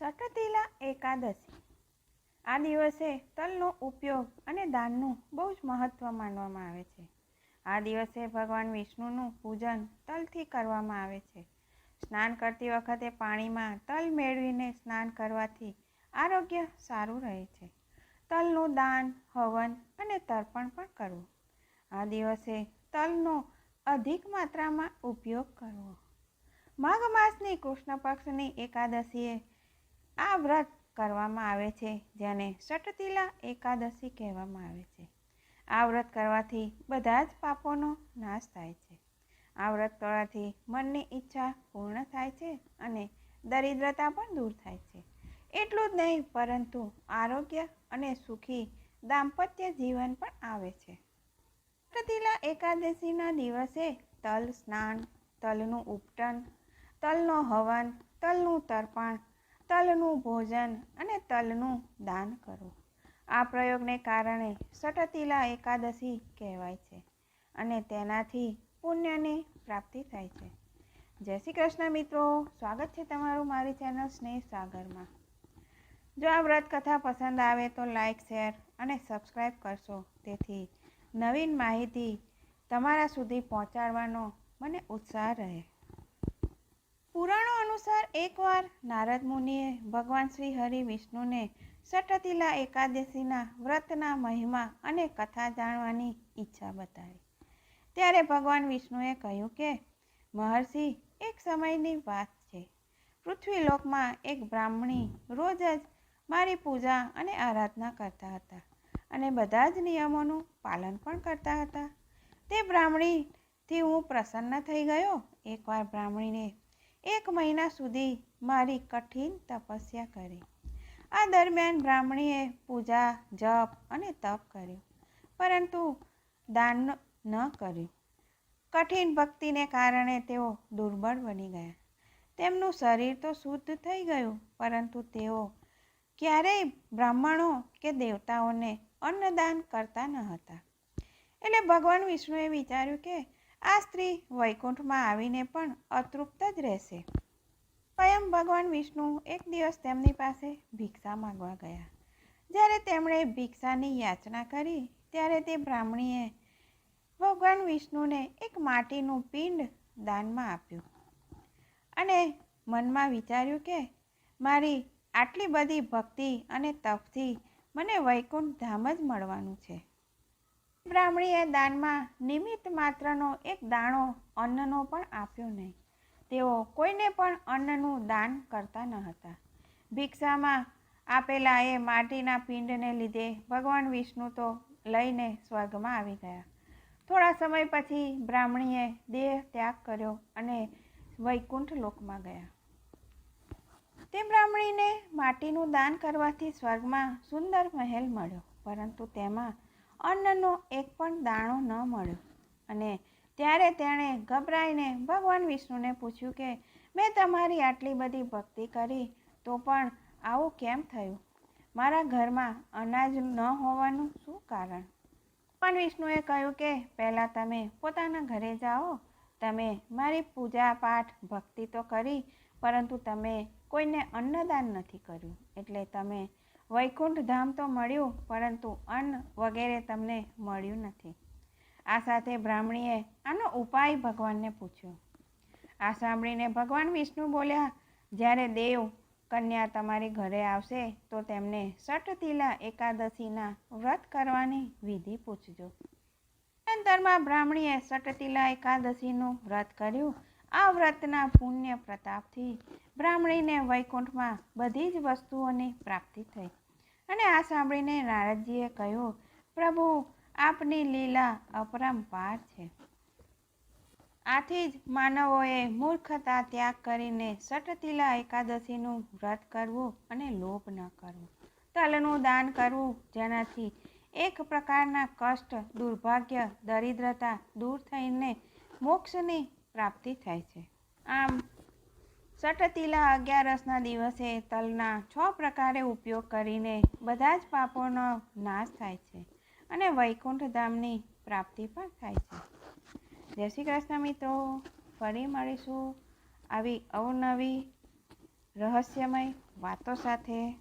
સટતિલા એકાદશી. આ દિવસે તલનો ઉપયોગ અને દાનનું બહુ જ મહત્ત્વ માનવામાં આવે છે. આ દિવસે ભગવાન વિષ્ણુનું પૂજન તલથી કરવામાં આવે છે. સ્નાન કરતી વખતે પાણીમાં તલ મેળવીને સ્નાન કરવાથી આરોગ્ય સારું રહે છે. તલનું દાન, હવન અને તર્પણ પણ કરવું. આ દિવસે તલનો અધિક માત્રામાં ઉપયોગ કરવો. માઘ માસની કૃષ્ણ પક્ષની એકાદશીએ આ વ્રત કરવામાં આવે છે, જેને સટતિલા એકાદશી કહેવામાં આવે છે. આ વ્રત કરવાથી બધા જ પાપોનો નાશ થાય છે. આ વ્રત કરવાથી મનની ઈચ્છા પૂર્ણ થાય છે અને દરિદ્રતા પણ દૂર થાય છે. એટલું જ નહીં, પરંતુ આરોગ્ય અને સુખી દાંપત્ય જીવન પણ આવે છે. સટતિલા એકાદશીના દિવસે તલ સ્નાન, તલનું ઉપટન, તલનો હવન, તલનું તર્પણ તલનું ભોજન અને તલનું દાન કરવું. આ પ્રયોગને કારણે સટતિલા એકાદશી કહેવાય છે અને તેનાથી પુણ્યની પ્રાપ્તિ થાય છે. જય શ્રી કૃષ્ણ મિત્રો, સ્વાગત છે તમારું મારી ચેનલ સ્નેહ સાગરમાં. જો આ વ્રત કથા પસંદ આવે તો લાઈક, શેર અને સબસ્ક્રાઈબ કરશો. તેથી નવીન માહિતી તમારા સુધી પહોંચાડવાનો મને ઉત્સાહ રહે. પુરાણો અનુસાર એકવાર નારદ મુનિએ ભગવાન શ્રી હરિ વિષ્ણુને સટતિલા એકાદશીના વ્રતના મહિમા અને કથા જાણવાની ઈચ્છા બતાવી. ત્યારે ભગવાન વિષ્ણુએ કહ્યું કે, મહર્ષિ, એક સમયની વાત છે. પૃથ્વીલોકમાં એક બ્રાહ્મણી રોજ જ મારી પૂજા અને આરાધના કરતા હતા અને બધા જ નિયમોનું પાલન પણ કરતા હતા. તે બ્રાહ્મણીથી હું પ્રસન્ન થઈ ગયો. એકવાર બ્રાહ્મણીને એક મહિના સુધી મારી કઠિન તપસ્યા કરી. આ દરમિયાન બ્રાહ્મણીએ પૂજા, જપ અને તપ કર્યું, પરંતુ દાન ન કર્યું. કઠિન ભક્તિને કારણે તેઓ દુર્બળ બની ગયા. તેમનું શરીર તો શુદ્ધ થઈ ગયું, પરંતુ તેઓ ક્યારેય બ્રાહ્મણો કે દેવતાઓને અન્નદાન કરતા ન હતા. એટલે ભગવાન વિષ્ણુએ વિચાર્યું કે આ સ્ત્રી વૈકુંઠમાં આવીને પણ અતૃપ્ત જ રહેશે. સ્વયં ભગવાન વિષ્ણુ એક દિવસ તેમની પાસે ભિક્ષા માંગવા ગયા. જ્યારે તેમણે ભિક્ષાની યાચના કરી, ત્યારે તે બ્રાહ્મણીએ ભગવાન વિષ્ણુને એક માટીનું પિંડ દાનમાં આપ્યું અને મનમાં વિચાર્યું કે, મારી આટલી બધી ભક્તિ અને તપથી મને વૈકુંઠ ધામ જ મળવાનું છે. બ્રાહ્મણીએ દાનમાં નિમિત્ત માત્રનો એક દાણો અન્નનો પણ આપ્યો નહીં. તેઓ કોઈને પણ અન્નનું દાન કરતા ન હતા. ભિક્ષામાં આપેલા એ માટીના પિંડને લીધે ભગવાન વિષ્ણુ તો લઈને સ્વર્ગમાં આવી ગયા. થોડા સમય પછી બ્રાહ્મણીએ દેહ ત્યાગ કર્યો અને વૈકુંઠ લોકમાં ગયા. તે બ્રાહ્મણીને માટીનું દાન કરવાથી સ્વર્ગમાં સુંદર મહેલ મળ્યો, પરંતુ તેમાં અન્નનો એક પણ દાણો ન મળ્યો. અને ત્યારે તેણે ગભરાઈને ભગવાન વિષ્ણુને પૂછ્યું કે, મેં તમારી આટલી બધી ભક્તિ કરી, તો પણ આવું કેમ થયું? મારા ઘરમાં અનાજ ન હોવાનું શું કારણ? પણ વિષ્ણુએ કહ્યું કે, પહેલાં તમે પોતાના ઘરે જાઓ. તમે મારી પૂજા પાઠ, ભક્તિ તો કરી, પરંતુ તમે કોઈને અન્નદાન નથી કર્યું. એટલે તમે વૈકુંઠ ધામ તો મળ્યું, પરંતુ અન્ન વગેરે તમને મળ્યું નથી. આ સાથે બ્રાહ્મણીએ આનો ઉપાય ભગવાનને પૂછ્યો. આ સાંભળીને ભગવાન વિષ્ણુ બોલ્યા, જ્યારે દેવ કન્યા તમારી ઘરે આવશે, તો તેમને સટતિલા એકાદશીના વ્રત કરવાની વિધિ પૂછજો. અંતરમાં બ્રાહ્મણીએ સટતિલા એકાદશીનું વ્રત કર્યું. આ વ્રતના પુણ્ય પ્રતાપથી બ્રાહ્મણીને વૈકુંઠમાં બધી જ વસ્તુઓની પ્રાપ્તિ થઈ. અને આ સાંભળીને નારદજીએ કહ્યું, પ્રભુ, આપની લીલા અપરંપાર છે. આથી જ માનવોએ મૂર્ખતા ત્યાગ કરીને સટતીલા એકાદશીનું વ્રત કરવું અને લોભ ન કરવો. તલનું દાન કરવું જેનાથી એક પ્રકારના કષ્ટ, દુર્ભાગ્ય, દરિદ્રતા દૂર થઈને મોક્ષની પ્રાપ્તિ થાય છે. આમ સટતિલા અગિયારસના દિવસે તલના છ પ્રકારે ઉપયોગ કરીને બધા જ પાપોનો નાશ થાય છે અને વૈકુંઠ ધામની પ્રાપ્તિ પણ થાય છે. જય શ્રી કૃષ્ણ મિત્રો, ફરી મળીશું આવી અવનવી રહસ્યમય વાતો સાથે.